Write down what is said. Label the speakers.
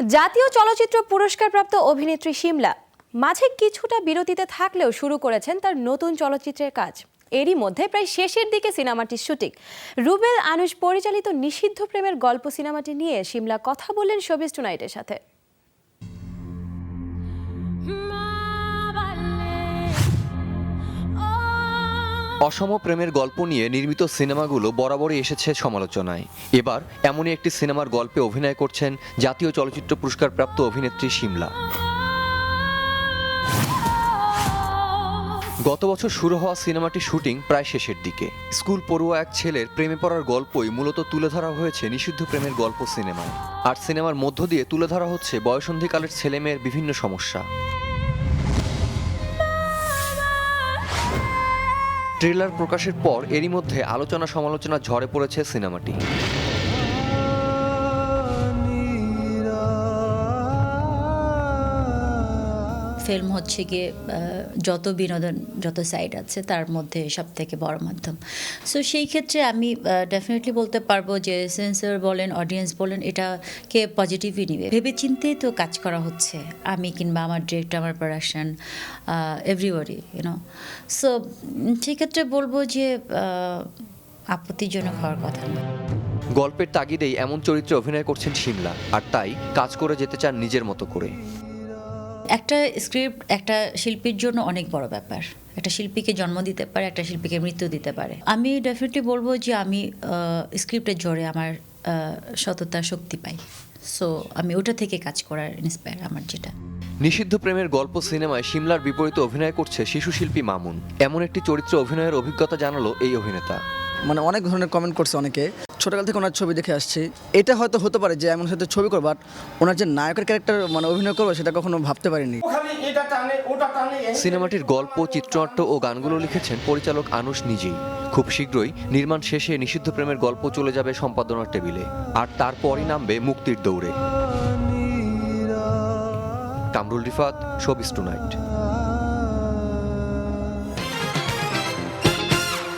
Speaker 1: জাতীয় চলচ্চিত্র পুরস্কারপ্রাপ্ত অভিনেত্রী শিমলা মাঝে কিছুটা বিরতিতে থাকলেও শুরু করেছেন তার নতুন চলচ্চিত্রের কাজ। এরই মধ্যে প্রায় শেষের দিকে সিনেমাটির শুটিং। রুবেল আনুশ পরিচালিত নিষিদ্ধ প্রেমের গল্প সিনেমাটি নিয়ে শিমলা কথা বললেন শোবিস টুনাইটের সাথে।
Speaker 2: অসম প্রেমের গল্প নিয়ে নির্মিত সিনেমাগুলো বরাবরই এসেছে সমালোচনায়। এবার এমনই একটি সিনেমার গল্পে অভিনয় করছেন জাতীয় চলচ্চিত্র পুরস্কারপ্রাপ্ত অভিনেত্রী শিমলা। গত বছর শুরু হওয়া সিনেমাটির শুটিং প্রায় শেষের দিকে। স্কুল পড়ুয়া এক ছেলের প্রেমে পড়ার গল্পই মূলত তুলে ধরা হয়েছে নিষিদ্ধ প্রেমের গল্প সিনেমায়। আর সিনেমার মধ্য দিয়ে তুলে ধরা হচ্ছে বয়সন্ধিকালের ছেলেমেয়ের বিভিন্ন সমস্যা। ট্রেলার প্রকাশের পর এরই মধ্যে আলোচনা সমালোচনা ঝরে পড়েছে সিনেমাটি।
Speaker 3: ফিল্ম হচ্ছে গিয়ে যত বিনোদন, যত সাইড আছে, তার মধ্যে সব থেকে বড় মাধ্যম। সো সেই ক্ষেত্রে আমি ডেফিনেটলি বলতে পারব যে সেন্সর বলেন অডিয়েন্স বলেন, এটাকে পজিটিভই নিবে। ভেবে চিন্তেই তো কাজ করা হচ্ছে। আমি কিংবা আমার ডিরেক্টর আমার প্রোডাকশন এভরিবডি ইউনো সো সেই ক্ষেত্রে বলব যে আপত্তিজনক হওয়ার কথা না।
Speaker 2: গল্পের তাগিদেই এমন চরিত্রে অভিনয় করছেন শিমলা, আর তাই কাজ করে যেতে চান নিজের মতো করে।
Speaker 3: একটা স্ক্রিপ্ট একটা শিল্পীর জন্য অনেক বড় ব্যাপার। একটা শিল্পীকে জন্ম দিতে পারে একটা শিল্পীকে মৃত্যু দিতে পারে। আমি ডেফিনেটলি বলব যে আমি স্ক্রিপ্টের জোরে আমার সততা শক্তি পাই। সো আমি ওটা থেকে কাজ করার ইন্সপায়ার আমার যেটা।
Speaker 2: নিষিদ্ধ প্রেমের গল্প সিনেমায় সিমলার বিপরীতে অভিনয় করছে শিশু শিল্পী মামুন। এমন একটি চরিত্রে অভিনয়ের অভিজ্ঞতা জানালো এই অভিনেতা।
Speaker 4: মানে অনেক ধরনের কমেন্ট করছে অনেকে। ছোটকাল থেকে ওনার ছবি দেখে আসছি। এটা হয়তো হতে পারে যে এমন সাথে ছবি করব বাট ওনার যে নায়কের ক্যারেক্টার মানে অভিনয় করব সেটা কখনো ভাবতে পারিনি।
Speaker 2: সিনেমাটির গল্প, চিত্রনাট্য ও গানগুলো লিখেছেন পরিচালক আনুশ নিজেই। খুব শীঘ্রই নির্মাণ শেষে নিষিদ্ধ প্রেমের গল্প চলে যাবে সম্পাদনার টেবিলে, আর তারপরই নামবে মুক্তির দৌড়ে। Kamrul Rifat showbiz tonight.